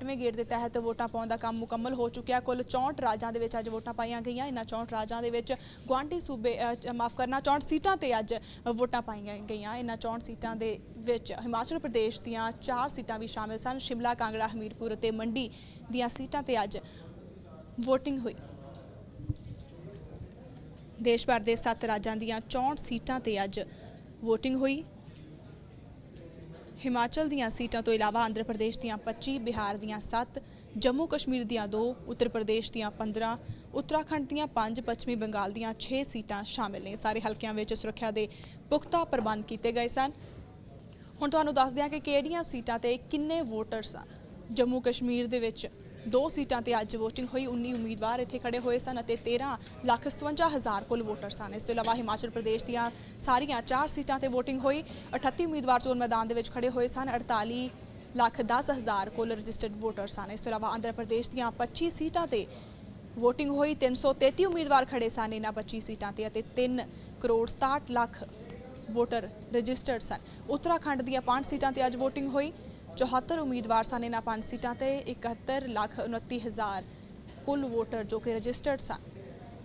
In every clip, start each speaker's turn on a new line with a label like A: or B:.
A: 8ਵੇਂ ਗੇੜ ਦੇ ਤਹਿਤ ਵੋਟਾਂ ਪਾਉਣ ਦਾ ਕੰਮ ਮੁਕੰਮਲ ਹੋ ਚੁੱਕਿਆ। ਕੁੱਲ 64 ਰਾਜਾਂ ਦੇ ਵਿੱਚ ਅੱਜ ਵੋਟਾਂ ਪਾਈਆਂ ਗਈਆਂ। ਇਹਨਾਂ 64 ਰਾਜਾਂ ਦੇ ਵਿੱਚ ਗੁਆਂਢੀ ਸੂਬੇ ਮਾਫ ਕਰਨਾ 64 ਸੀਟਾਂ ਤੇ ਅੱਜ ਵੋਟਾਂ ਪਾਈਆਂ ਗਈਆਂ। ਇਹਨਾਂ 64 ਸੀਟਾਂ ਦੇ ਵਿੱਚ ਹਿਮਾਚਲ ਪ੍ਰਦੇਸ਼ ਦੀਆਂ 4 ਸੀਟਾਂ ਵੀ ਸ਼ਾਮਿਲ ਸਨ। ਸ਼ਿਮਲਾ, ਕਾਂਗੜਾ, ਹਮੀਰਪੁਰ ਅਤੇ ਮੰਡੀ ਦੀਆਂ ਸੀਟਾਂ ਤੇ ਅੱਜ ਵੋਟਿੰਗ ਹੋਈ। ਦੇਸ਼ ਭਰ ਦੇ 7 ਰਾਜਾਂ ਦੀਆਂ 64 ਸੀਟਾਂ ਤੇ ਅੱਜ VOTING ਹੋਈ। ਹਿਮਾਚਲ ਦੀਆਂ ਸੀਟਾਂ ਤੋਂ ਇਲਾਵਾ ਆਂਧਰਾ ਪ੍ਰਦੇਸ਼ ਦੀਆਂ 25 ਬਿਹਾਰ ਦੀਆਂ 7 ਜੰਮੂ ਕਸ਼ਮੀਰ ਦੀਆਂ 2 ਉੱਤਰ ਪ੍ਰਦੇਸ਼ ਦੀਆਂ 15 ਉੱਤਰਾਖੰਡ ਦੀਆਂ 5 ਪੱਛਮੀ ਬੰਗਾਲ ਦੀਆਂ 6 ਸੀਟਾਂ ਸ਼ਾਮਿਲ ਨੇ। ਸਾਰੇ ਹਲਕਿਆਂ ਵਿੱਚ ਸੁਰੱਖਿਆ ਦੇ ਪੁਖਤਾ ਪ੍ਰਬੰਧ ਕੀਤੇ ਗਏ ਸਨ। ਹੁਣ ਤੁਹਾਨੂੰ ਦੱਸ ਦਿਆਂ ਕਿ ਕਿਹੜੀਆਂ ਸੀਟਾਂ ਤੇ ਕਿੰਨੇ ਵੋਟਰ ਸਨ ਜੰਮੂ ਕਸ਼ਮੀਰ ਦੇ ਵਿੱਚ ਦੋ ਸੀਟਾਂ ਤੇ ਅੱਜ VOTING ਹੋਈ 19 ਉਮੀਦਵਾਰ ਇੱਥੇ ਖੜੇ ਹੋਏ ਸਨ ਅਤੇ 13 ਲੱਖ 57 ਹਜ਼ਾਰ ਕੁੱਲ ਵੋਟਰ ਸਨ। ਇਸ ਤੋਂ ਇਲਾਵਾ ਹਿਮਾਚਲ ਪ੍ਰਦੇਸ਼ ਦੀਆਂ ਸਾਰੀਆਂ 4 ਸੀਟਾਂ ਤੇ VOTING ਹੋਈ 38 ਉਮੀਦਵਾਰ ਚੋਣ ਮੈਦਾਨ ਦੇ ਵਿੱਚ ਖੜੇ ਹੋਏ ਸਨ 48 ਲੱਖ 10 ਹਜ਼ਾਰ ਕੁੱਲ ਰਜਿਸਟਰਡ ਵੋਟਰ ਸਨ। ਇਸ ਤੋਂ ਇਲਾਵਾ ਆਂਧਰਾ ਪ੍ਰਦੇਸ਼ ਦੀਆਂ 25 ਸੀਟਾਂ ਤੇ VOTING ਹੋਈ 333 ਉਮੀਦਵਾਰ ਖੜੇ ਸਨ ਇਹਨਾਂ 25 ਸੀਟਾਂ ਤੇ ਅਤੇ 3 ਕਰੋੜ 67 ਲੱਖ ਵੋਟਰ ਰਜਿਸਟਰਡ ਸਨ। ਉੱਤਰਾਖੰਡ ਦੀਆਂ 5 ਸੀਟਾਂ ਤੇ ਅੱਜ VOTING ਹੋਈ 74 ਉਮੀਦਵਾਰ ਸਨ ਇਹਨਾਂ ਪੰਜ ਸੀਟਾਂ ਤੇ 71 ਲੱਖ 29 ਹਜ਼ਾਰ ਕੁੱਲ ਵੋਟਰ ਜੋ ਕਿ ਰਜਿਸਟਰਡ ਸਨ।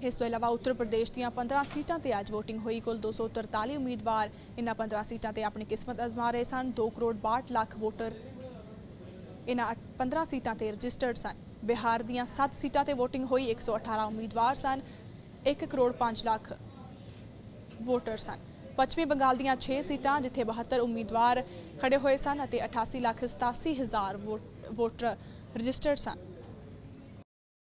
A: ਇਸ ਤੋਂ ਇਲਾਵਾ ਉੱਤਰ ਪ੍ਰਦੇਸ਼ ਦੀਆਂ 15 ਸੀਟਾਂ ਤੇ ਅੱਜ VOTING ਹੋਈ। ਕੁੱਲ 243 ਉਮੀਦਵਾਰ ਇਹਨਾਂ 15 ਸੀਟਾਂ ਤੇ ਆਪਣੀ ਕਿਸਮਤ ਅਜ਼ਮਾ ਰਹੇ ਸਨ। 2 ਕਰੋੜ 62 ਲੱਖ ਵੋਟਰ ਇਹਨਾਂ 15 ਸੀਟਾਂ ਤੇ ਰਜਿਸਟਰਡ ਸਨ। ਬਿਹਾਰ ਦੀਆਂ 7 ਸੀਟਾਂ ਤੇ VOTING ਹੋਈ। 118 ਉਮੀਦਵਾਰ ਸਨ। 1 ਕਰੋੜ 5 ਲੱਖ ਵੋਟਰ ਸਨ। ਪੱਛਮੀ ਬੰਗਾਲ ਦੀਆਂ 6 ਸੀਟਾਂ, ਜਿੱਥੇ 72 ਉਮੀਦਵਾਰ ਖੜੇ ਹੋਏ ਸਨ ਅਤੇ 88 ਲੱਖ 87 ਹਜ਼ਾਰ ਵੋਟ- ਵੋਟਰ ਰਜਿਸਟਰਡ ਸਨ।